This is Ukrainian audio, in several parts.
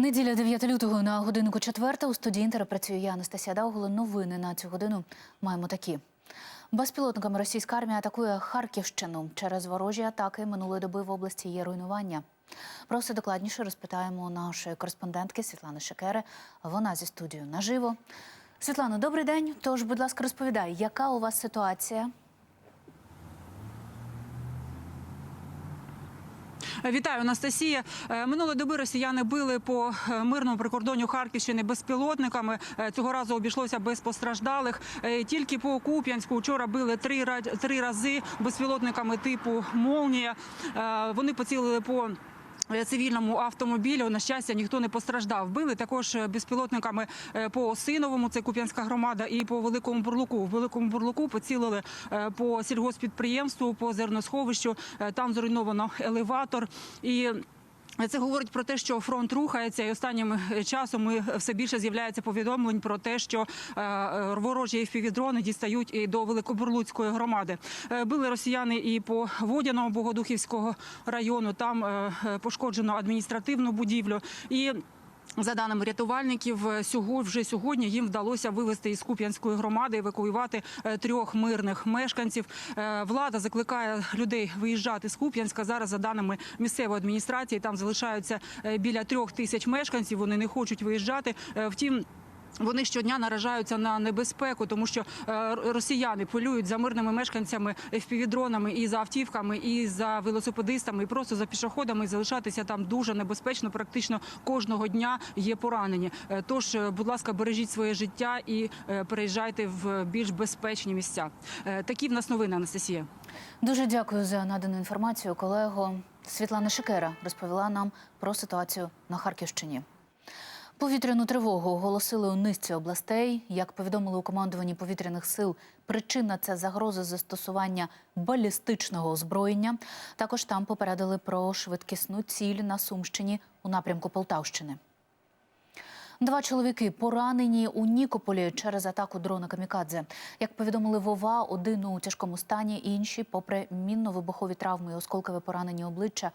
Неділя 9 лютого на годинку четверта у студії Інтера працює я, Анастасія Дауголо. Новини на цю годину маємо такі. Безпілотниками російська армія атакує Харківщину. Через ворожі атаки минулої доби в області є руйнування. Про все докладніше розпитаємо нашої кореспондентки Світлани Шекери. Вона зі студією наживо. Світлано, добрий день. Тож, будь ласка, розповідай, яка у вас ситуація? Вітаю, Анастасія. Е, Минулої доби росіяни били по е, мирному прикордонню Харківщини безпілотниками. Е, Цього разу обійшлося без постраждалих. Тільки по Куп'янську вчора били три, три рази безпілотниками типу Молнія. Вони поцілили по Цивільному автомобілю на щастя ніхто не постраждав. Били також е, безпілотниками е, по Осиновому, це Куп'янська громада, і по Великому Бурлуку. В Великому Бурлуку поцілили е, по сільгоспідприємству, по зерносховищу. Е, Там зруйновано елеватор і. Це говорить про те, що фронт рухається, і останнім е, часом все більше з'являється повідомлень про те, що е, е, ворожі FPV-дрони дістають і до Великобурлуцької громади. Били росіяни і по Водяного Богодухівського району. Там пошкоджено адміністративну будівлю і. За даними рятувальників, сьогодні вже сьогодні їм вдалося вивезти із Куп'янської громади, евакуювати е, трьох мирних мешканців. Е, Влада закликає людей виїжджати з Куп'янська. Зараз, за даними місцевої адміністрації, там залишаються е, біля трьох тисяч мешканців. Вони не хочуть виїжджати. Е, Втім. Вони щодня наражаються на небезпеку, тому що е, росіяни полюють за мирними мешканцями FPV-дронами і за автівками, і за велосипедистами, і просто за пішоходами. І залишатися там дуже небезпечно. Практично кожного дня є поранені. Е, Тож, е, будь ласка, бережіть своє життя і переїжджайте в більш безпечні місця. Такі в нас новини, Анастасія. Дуже дякую за надану інформацію. Колего Світлана Шикера розповіла нам про ситуацію на Харківщині. Повітряну тривогу оголосили у низці областей. Як повідомили у командуванні повітряних сил, причина це загрози застосування балістичного озброєння. Також там попередили про швидкісну ціль на Сумщині у напрямку Полтавщини. Два чоловіки поранені у Нікополі через атаку дрона Камікадзе. Як повідомили Вова, один у тяжкому стані, інші, попри мінно-вибухові травми і осколкове поранені обличчя,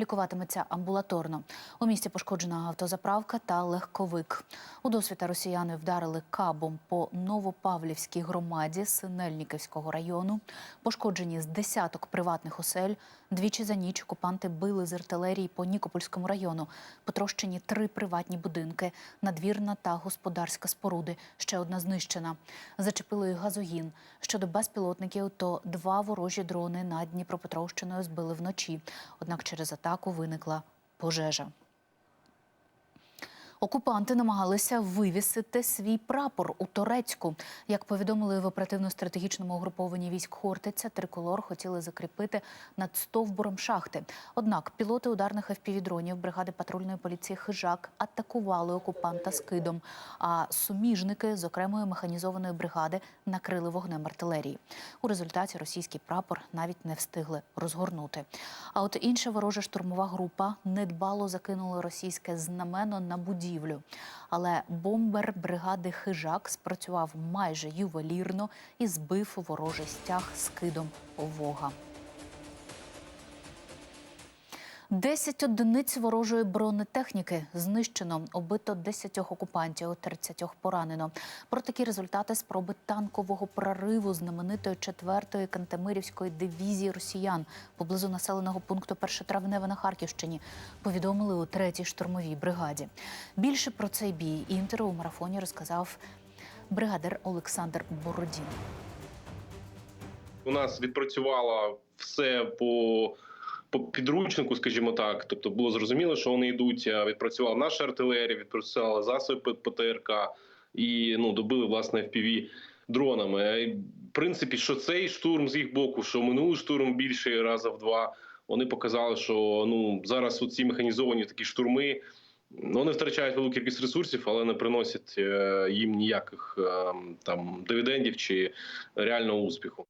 лікуватиметься амбулаторно. У місті пошкоджена автозаправка та легковик. У досвіта росіяни вдарили кабом по Новопавлівській громаді Синельниківського району. Пошкоджені з десяток приватних осель. Двічі за ніч окупанти били з артилерії по Нікопольському району. Потрощені три приватні будинки, надвірна та господарська споруди. Ще одна знищена. Зачепили газогін. Щодо безпілотників, то два ворожі дрони над Дніпропетровщиною збили вночі. Однак через атаку виникла пожежа. Окупанти намагалися вивісити свій прапор у Торецьку. Як повідомили в оперативно-стратегічному угрупованні військ Хортиця, триколор хотіли закріпити над стовбуром шахти. Однак пілоти ударних FPV-дронів бригади патрульної поліції Хижак атакували окупанта скидом. А суміжники з окремої механізованої бригади накрили вогнем артилерії. У результаті російський прапор навіть не встигли розгорнути. А от інша ворожа штурмова група недбало закинула російське знамено на будівлю будівлю. Але бомбер бригади хижак спрацював майже ювелірно і збив ворожий стяг скидом овога. 10 одиниць ворожої бронетехніки знищено, Обито 10 окупантів, 30 поранено. Про такі результати спроби танкового прориву знаменитої 4-ї Кантемирівської дивізії росіян поблизу населеного пункту Першотравневе на Харківщині повідомили у 3-й штурмовій бригаді. Більше про цей бій і інтерв'ю у марафоні розказав бригадир Олександр Бородін. У нас відпрацювало все по по підручнику, скажімо так. Тобто було зрозуміло, що вони йдуть. Відпрацювала наша артилерія, відпрацювала засоби ПТРК і ну добили власне FPV дронами. Е, В принципі, що цей штурм з їх боку, що минулий штурм більше раза в два. Вони показали, що ну зараз ці механізовані такі штурми. Вони втрачають велику кількість ресурсів, але не приносять е, їм ніяких е, там дивідендів чи реального успіху.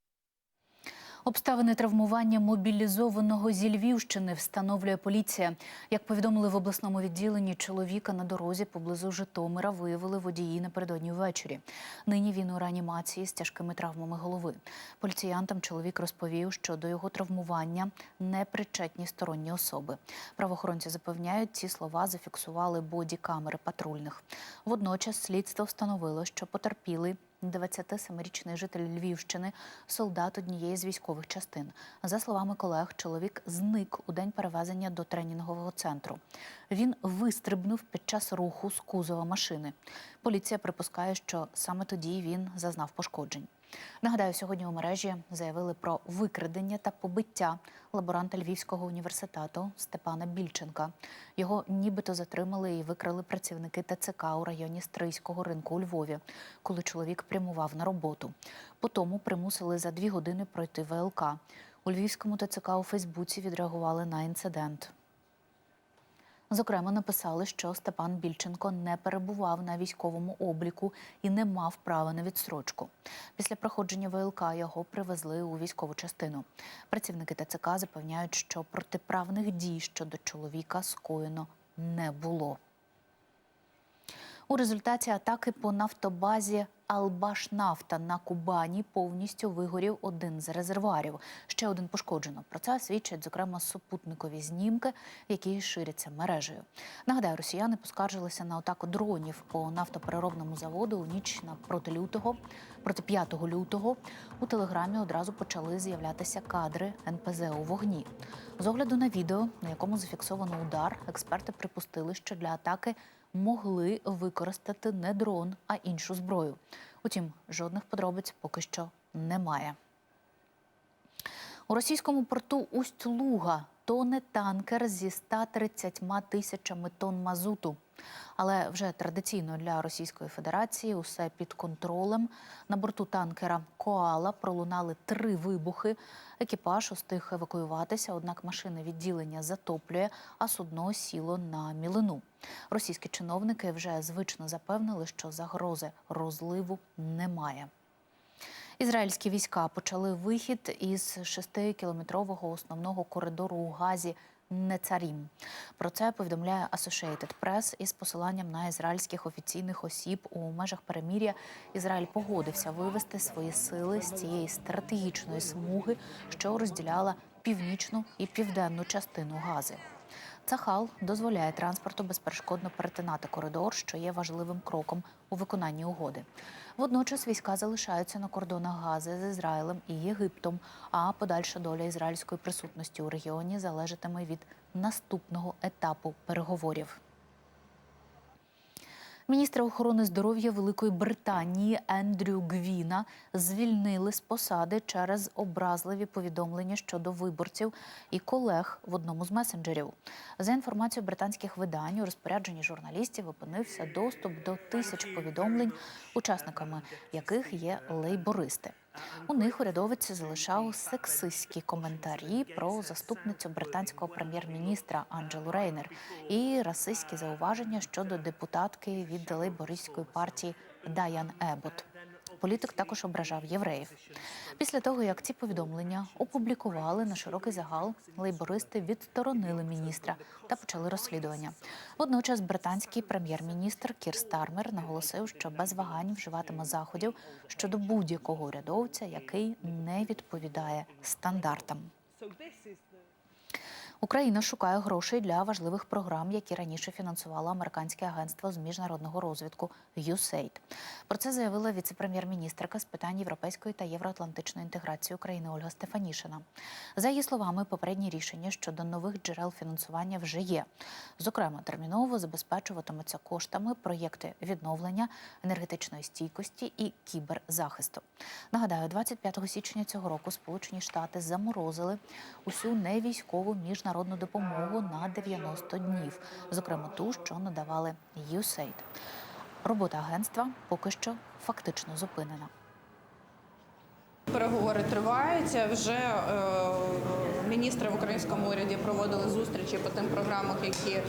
Обставини травмування мобілізованого зі Львівщини встановлює поліція. Як повідомили в обласному відділенні, чоловіка на дорозі поблизу Житомира виявили водії напередодні ввечері. Нині він у реанімації з тяжкими травмами голови. Поліціянтам чоловік розповів, що до його травмування не причетні сторонні особи. Правоохоронці запевняють, ці слова зафіксували боді-камери патрульних. Водночас слідство встановило, що потерпілий 27-річний житель Львівщини, солдат однієї з військових частин. За словами колег, чоловік зник у день перевезення до тренінгового центру. Він вистрибнув під час руху з кузова машини. Поліція припускає, що саме тоді він зазнав пошкоджень. Нагадаю, сьогодні у мережі заявили про викрадення та побиття лаборанта Львівського університету Степана Більченка. Його нібито затримали і викрали працівники ТЦК у районі Стрийського ринку у Львові, коли чоловік прямував на роботу. Потому примусили за дві години пройти ВЛК. У Львівському ТЦК у Фейсбуці відреагували на інцидент. Зокрема, написали, що Степан Більченко не перебував на військовому обліку і не мав права на відстрочку. Після проходження ВЛК його привезли у військову частину. Працівники ТЦК запевняють, що протиправних дій щодо чоловіка скоєно не було. У результаті атаки по нафтобазі Албашнафта на Кубані повністю вигорів один з резервуарів. Ще один пошкоджено. Про це свідчать, зокрема, супутникові знімки, які ширяться мережею. Нагадаю, росіяни поскаржилися на атаку дронів по нафтопереробному заводу у ніч на проти лютого, проти 5 лютого. У телеграмі одразу почали з'являтися кадри НПЗ у вогні. З огляду на відео, на якому зафіксовано удар, експерти припустили, що для атаки могли використати не дрон, а іншу зброю. Утім, жодних подробиць поки що немає. У російському порту Усть-Луга тоне танкер зі 130 тисячами тонн мазуту. Але вже традиційно для Російської Федерації усе під контролем. На борту танкера Коала пролунали три вибухи. Екіпаж устиг евакуюватися, однак машини відділення затоплює, а судно сіло на мілину. Російські чиновники вже звично запевнили, що загрози розливу немає. Ізраїльські війська почали вихід із шестикілометрового основного коридору у Газі Нецарім. Про це повідомляє Associated Press із посиланням на ізраїльських офіційних осіб у межах перемір'я. Ізраїль погодився вивести свої сили з цієї стратегічної смуги, що розділяла північну і південну частину Гази. Цахал дозволяє транспорту безперешкодно перетинати коридор, що є важливим кроком у виконанні угоди. Водночас війська залишаються на кордонах Гази з Ізраїлем і Єгиптом. А подальша доля ізраїльської присутності у регіоні залежатиме від наступного етапу переговорів. Міністра охорони здоров'я Великої Британії Ендрю Гвіна звільнили з посади через образливі повідомлення щодо виборців і колег в одному з месенджерів. За інформацією британських видань, у розпорядженні журналістів опинився доступ до тисяч повідомлень, учасниками яких є лейбористи. У них урядовець залишав сексистські коментарі про заступницю британського прем'єр-міністра Анджелу Рейнер і расистські зауваження щодо депутатки від лейбористської партії Даян Ебот. Політик також ображав євреїв. Після того, як ці повідомлення опублікували на широкий загал, лейбористи відсторонили міністра та почали розслідування. Водночас британський прем'єр-міністр Кір Стармер наголосив, що без вагань вживатиме заходів щодо будь-якого урядовця, який не відповідає стандартам. Україна шукає грошей для важливих програм, які раніше фінансувало американське агентство з міжнародного розвитку USAID. Про це заявила віце-прем'єр-міністрка з питань європейської та євроатлантичної інтеграції України Ольга Стефанішина. За її словами, попередні рішення щодо нових джерел фінансування вже є. Зокрема, терміново забезпечуватимуться коштами проєкти відновлення енергетичної стійкості і кіберзахисту. Нагадаю, 25 січня цього року Сполучені Штати заморозили усю невійськову міжнародну допомогу на 90 днів, зокрема ту, що надавали USAID. Робота агентства поки що фактично зупинена. Переговори триваються. Вже е, міністри в українському уряді проводили зустрічі по тим програмах, які е,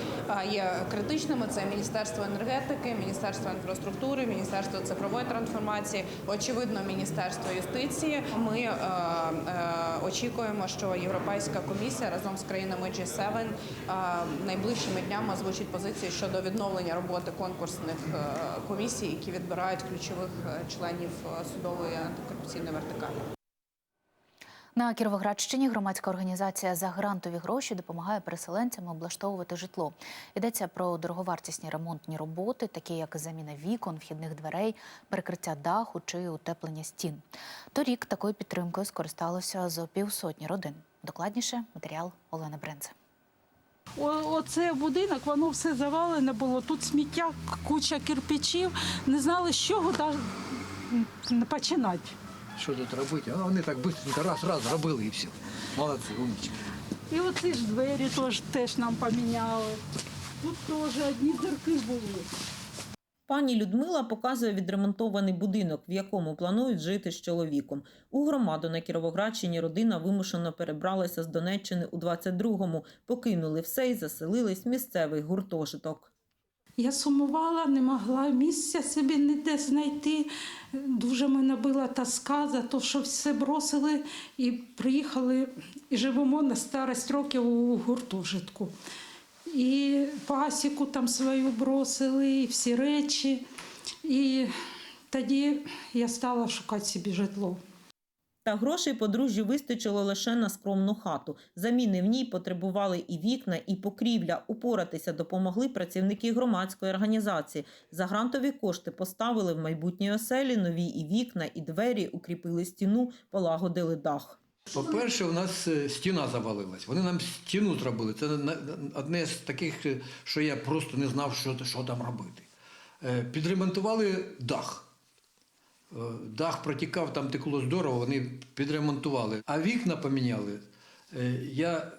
є критичними. Це Міністерство енергетики, Міністерство інфраструктури, Міністерство цифрової трансформації, очевидно, Міністерство юстиції. Ми е, очікуємо, що Європейська комісія разом з країнами G7 е, найближчими днями озвучить позицію щодо відновлення роботи конкурсних комісій, які відбирають ключових членів судової антикорупційної вертикалі. На Кіровоградщині громадська організація за грантові гроші допомагає переселенцям облаштовувати житло. Йдеться про дороговартісні ремонтні роботи, такі як заміна вікон, вхідних дверей, перекриття даху чи утеплення стін. Торік такою підтримкою скористалося зо півсотні родин. Докладніше матеріал Олени Бренце. Оце будинок, воно все завалене було. Тут сміття, куча кирпичів. Не знали, з чого починати. Що тут робити? А вони так швидко раз, раз зробили і все. Молодці, умнички. І оці ж двері теж, теж нам поміняли. Тут теж одні дірки були. Пані Людмила показує відремонтований будинок, в якому планують жити з чоловіком. У громаду на Кіровоградщині родина вимушено перебралася з Донеччини у 22-му, покинули все і заселились в місцевий гуртожиток. Я сумувала, не могла місця собі ніде знайти. Дуже мене била тоска за те, що все бросили і приїхали і живемо на старость років у гуртожитку. І пасіку там свою бросили, і всі речі. І тоді я стала шукати собі житло. Та грошей подружжю вистачило лише на скромну хату. Заміни в ній потребували і вікна, і покрівля. Упоратися допомогли працівники громадської організації. За грантові кошти поставили в майбутній оселі нові і вікна, і двері, укріпили стіну, полагодили дах. По-перше, у нас е, стіна завалилась. Вони нам стіну зробили. Це одне з таких, е, що я просто не знав, що, що там робити. Е, Підремонтували дах. Е, Дах протікав, там текло здорово, вони підремонтували. А вікна поміняли. Е, Я е,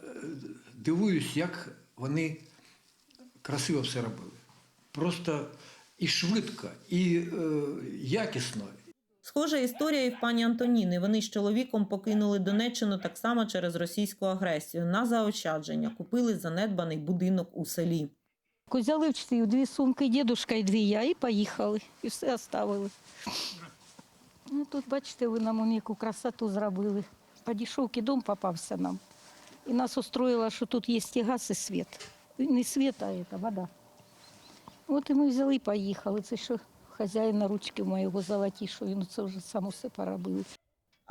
дивуюсь, як вони красиво все робили. Просто і швидко, і е, якісно. Схожа історія і в пані Антоніни. Вони з чоловіком покинули Донеччину так само через російську агресію. На заощадження купили занедбаний будинок у селі. Взяли в дві сумки, дідушка і дві я, і поїхали. І все оставили. Ну, тут, бачите, ви нам яку красоту зробили. Подішовки дом попався нам. І нас устроїло, що тут є і газ, і світ. Не світ, а це вода. От і ми взяли і поїхали. Це що хазяїна ручки моєго золоті, що він це вже сам усе поробив.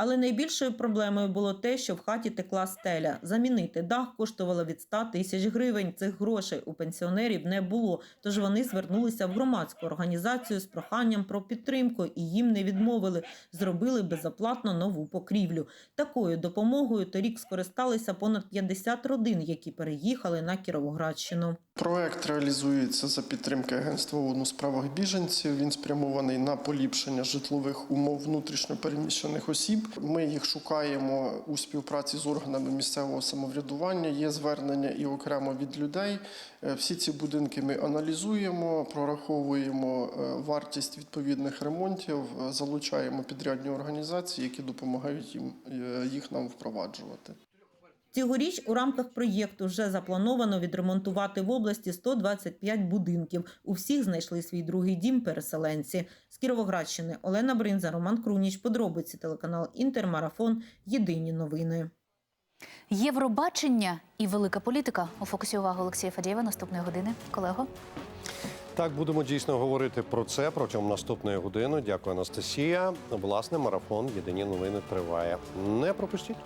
Але найбільшою проблемою було те, що в хаті текла стеля. Замінити дах коштувало від 100 тисяч гривень. Цих грошей у пенсіонерів не було. Тож вони звернулися в громадську організацію з проханням про підтримку, і їм не відмовили. Зробили безоплатно нову покрівлю. Такою допомогою торік скористалися понад 50 родин, які переїхали на Кіровоградщину. Проект реалізується за підтримки Агентства ООН у справах біженців. Він спрямований на поліпшення житлових умов внутрішньопереміщених осіб. Ми їх шукаємо у співпраці з органами місцевого самоврядування. Є звернення і окремо від людей. Е, Всі ці будинки ми аналізуємо, прораховуємо е, вартість відповідних ремонтів, залучаємо підрядні організації, які допомагають їм е, їх нам впроваджувати. Цьогоріч у рамках проєкту вже заплановано відремонтувати в області 125 будинків. У всіх знайшли свій другий дім переселенці. З Кіровоградщини Олена Бринза, Роман Круніч. Подробиці телеканал Інтермарафон. Єдині новини. Євробачення і велика політика у фокусі уваги Олексія Фадієва наступної години. Колего. Так, будемо дійсно говорити про це протягом наступної години. Дякую, Анастасія. Власне, марафон Єдині новини триває. Не пропустіть.